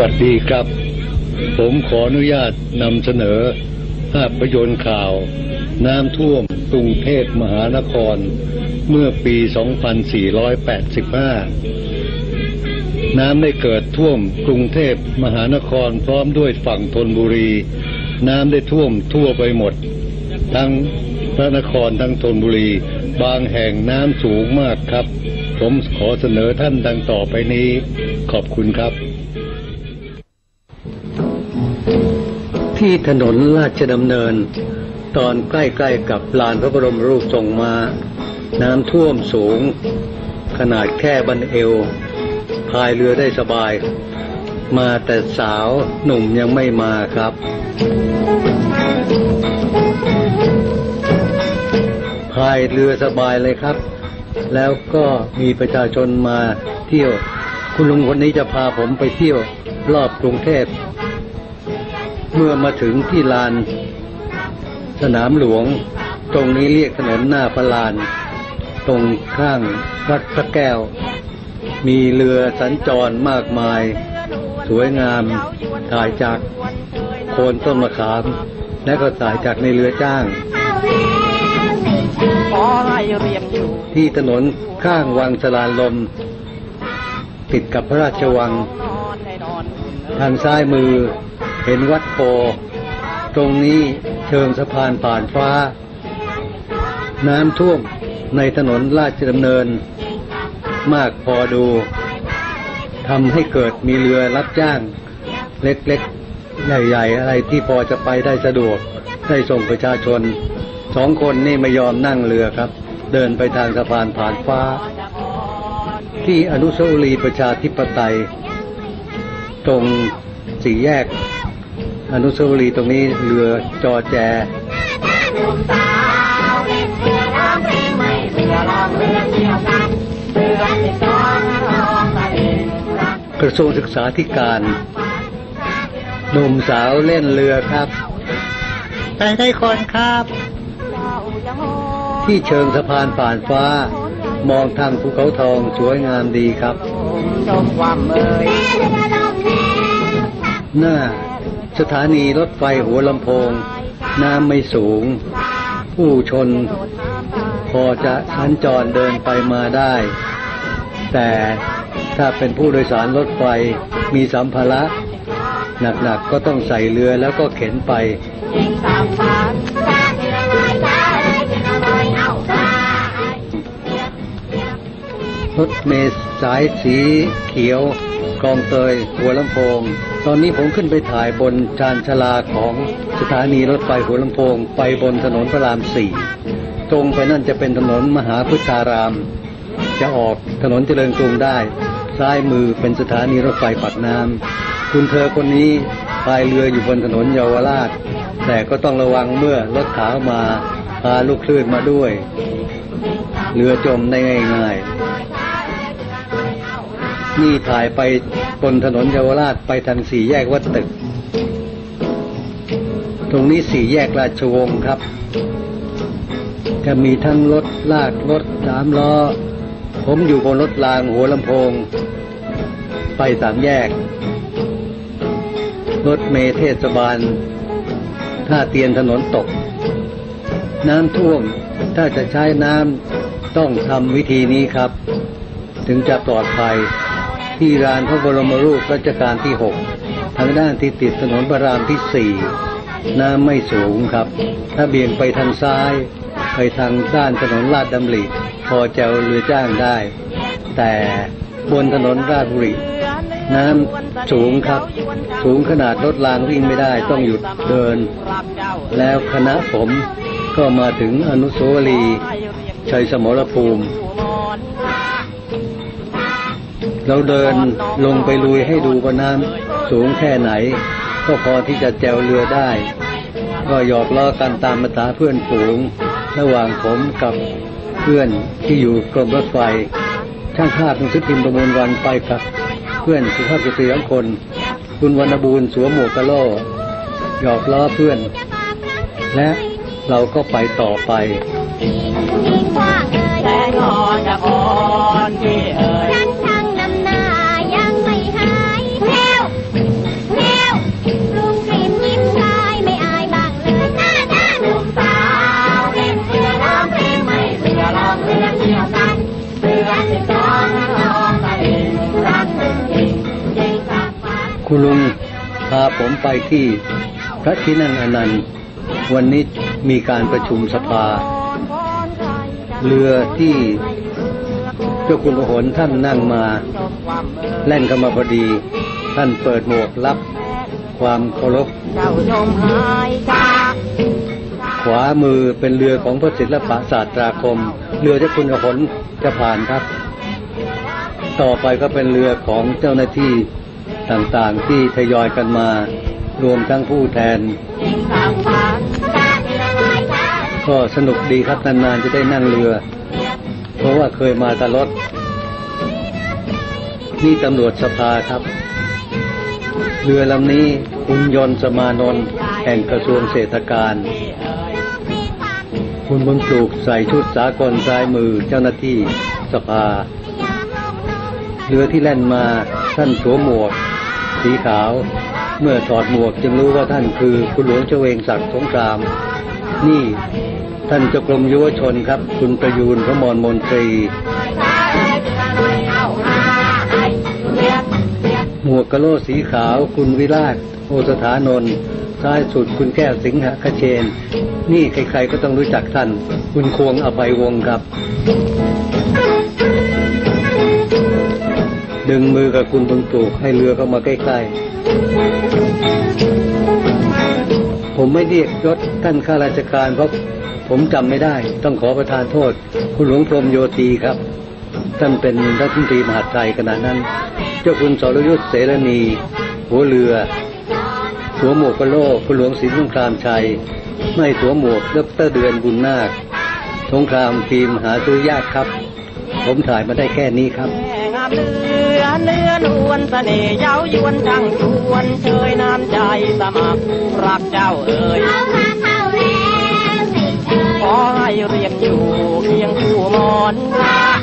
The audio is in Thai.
วัสดีครับ ผมขออนุญาตนำเสนอ ภาพยนตร์ข่าว น้ำท่วมกรุงเทพมหานคร เมื่อปี 2485 น้ำได้เกิดท่วมกรุงเทพมหานครพร้อมด้วยฝั่งธนบุรี น้ำได้ท่วมทั่วไปหมด ทั้งพระนครทั้งธนบุรี บางแห่งน้ำสูงมากครับ ผมขอเสนอท่านดังต่อไปนี้ ขอบคุณครับ ที่ถนนราชดำเนิน ตอนใกล้ๆกับลานพระบรมรูปทรงมาน้ำท่วมสูง ขนาดแค่บันเอว พายเรือได้สบาย มาแต่สาวหนุ่มยังไม่มาครับพายเรือสบายเลยครับ แล้วก็มีประชาชนมาเที่ยว คุณลุงคนนี้จะพาผมไปเที่ยวรอบกรุงเทพ เมื่อมาถึงที่ลาน สนามหลวง ตรงนี้เรียกถนนหน้าพระลาน ตรงข้างวัดพระแก้ว มีเรือสัญจรมากมาย สวยงามถ่ายจากโคนต้นมะขาม และก็ถ่ายจากในเรือจ้างที่ถนนข้างวังสลานลม ติดกับพระราชวัง ทางซ้ายมือ ห็นวัดโพ ตรงนี้เชิงสะพานผ่านฟ้า น้ำท่วมในถนนราชดำเนิน มากพอดูทำให้เกิดมีเรือรับจ้าง เล็กๆ ใหญ่ ๆ อะไรที่พอจะไปได้สะดวก ได้ส่งประชาชนสองคนนี่ไม่ยอมนั่งเรือครับ เดินไปทางสะพานผ่านฟ้า ที่อนุสาวรีย์ประชาธิปไตย ตรงสี่แยก อนุสาวรีย์ตรงนี้เรือจอแจกระทรวงศึกษาธิการหนุ่มสาวเล่นเรือครับไปได้คนครับ ที่เชิงสะพานผ่านฟ้า มองทางภูเขาทองสวยงามดีครับชมความเอ่ยหน้า สถานีรถไฟหัวลำโพง น้ำไม่สูง ผู้ชน พอจะสัญจรเดินไปมาได้ แต่ถ้าเป็นผู้โดยสารรถไฟมีสัมภาระหนักๆก็ต้องใส่เรือแล้วก็เข็นไป รถเมล์สายสีเขียว กองเตยหัวลำโพง ตอนนี้ผมขึ้นไปถ่ายบนชานชาลาของสถานีรถไฟหัวลำโพง ไปบนถนนพระรามสี่ตรงไปนั่นจะเป็นถนนมหาพุทธาราม จะออกถนนเจริญกรุงได้ ซ้ายมือเป็นสถานีรถไฟปากน้ำคุณเธอคนนี้พายเรืออยู่บนถนนเยาวราช แต่ก็ต้องระวังเมื่อรถขาวมาพาลูกคลื่นมาด้วย เรือจมได้ง่ายๆ นี่ถ่ายไปบนถนนเยาวราชไปทางสี่แยกวัดตึก ตรงนี้สี่แยกราชวงศ์ครับจะมีทั้งรถลากรถสามล้อ ผมอยู่บนรถรางหัวลำโพง ไปสามแยก รถเมเทศบาลท่าเตียนถนนตก น้ำท่วมถ้าจะใช้น้ำต้องทำวิธีนี้ครับ ถึงจะปลอดภัย ที่ลานพระบรมรูปรัชกาลที่หกทางด้านที่ติดถนนพระรามที่สี่น้ำไม่สูงครับ ถ้าเบี่ยงไปทางซ้าย ไปทางด้านถนนลาดดำริพอแจวเรือจ้างได้ แต่บนถนนราชบุรีน้ำสูงครับ สูงขนาดรถรางวิ่งไม่ได้ต้องหยุดเดิน แล้วคณะผมก็มาถึงอนุสาวรีย์ชัยสมรภูมิ เราเดินลงไปลุยให้ดูว่าน้ำสูงแค่ไหน ก็พอที่จะแจวเรือได้ ก็หยอกล้อกันตามภาษาเพื่อนฝูง ระหว่างผมกับเพื่อนที่อยู่กรมรถไฟ ช่างภาพหนังสือพิมพ์ประมวลวันไปกับ เพื่อนสุภาพสตรีทั้งคน คุณวรรณบูรณ์สวมหมวกกะโลหยอกล้อเพื่อน และเราก็ไปต่อไปแสงอ่อนจะอ่อนที่ คุณลุงพาผมไปที่พระที่นั่งอนันต์ วันนี้มีการประชุมสภา เรือที่เจ้าคุณพระหนท่านนั่งมา แล่นเข้ามาพอดี ท่านเปิดหมวกรับความเคารพขวามือเป็นเรือของพระศิลปะศาสตราคม เรือเจ้าคุณพระหนจะผ่านครับ ต่อไปก็เป็นเรือของเจ้าหน้าที่ ต่างๆที่ทยอยกันมา รวมทั้งผู้แทน ก็สนุกดีครับนานๆจะได้นั่งเรือ เพราะว่าเคยมาตลอดนี่ตำรวจสภาครับ เรือลำนี้คุณยนต์สมานนท์แห่งกระทรวงเศรษฐการ คุณบุญปลูกใส่ชุดสากลซ้ายมือเจ้าหน้าที่สภา เรือที่แล่นมาท่านสวมหมวก สีขาว เมื่อถอดหมวกจึงรู้ว่าท่านคือคุณหลวงเฉวงศักดิ์สงคราม นี่ท่านเจ้ากรมยุวชนครับ คุณประยูนพระมรมนตรี หมวกกะโลสีขาว คุณวิราชโอสถานนท์ซ้ายสุดคุณแก้วสิงหคเชน นี่ใครๆก็ต้องรู้จักท่าน คุณควงอภัยวงศ์ครับ ดึงมือกับคุณบุญปลูกให้เรือเข้ามาใกล้ๆ ผมไม่เรียกยศท่านข้าราชการเพราะผมจำไม่ได้ต้องขอประทานโทษ คุณหลวงพรมโยตีครับ ท่านเป็นรัฐมนตรีมหาดไทยขณะนั้น เจ้าคุณสรยุทธเสรณี หัวเรือสวหมวกกะโลกคุณหลวงศรีสงครามชัย ไม่สวมหมวกดรเดือนบุญนาคสงครามทีมหาซื้อยากครับ ผมถ่ายมาได้แค่นี้ครับ เรือเนื้อนวลเสน่ห์เย้ายวนจังชวนเชยน้ำใจสมัครรักเจ้าเอ๋ยขอให้เรียนอยู่เคียงคู่หมอนข้าง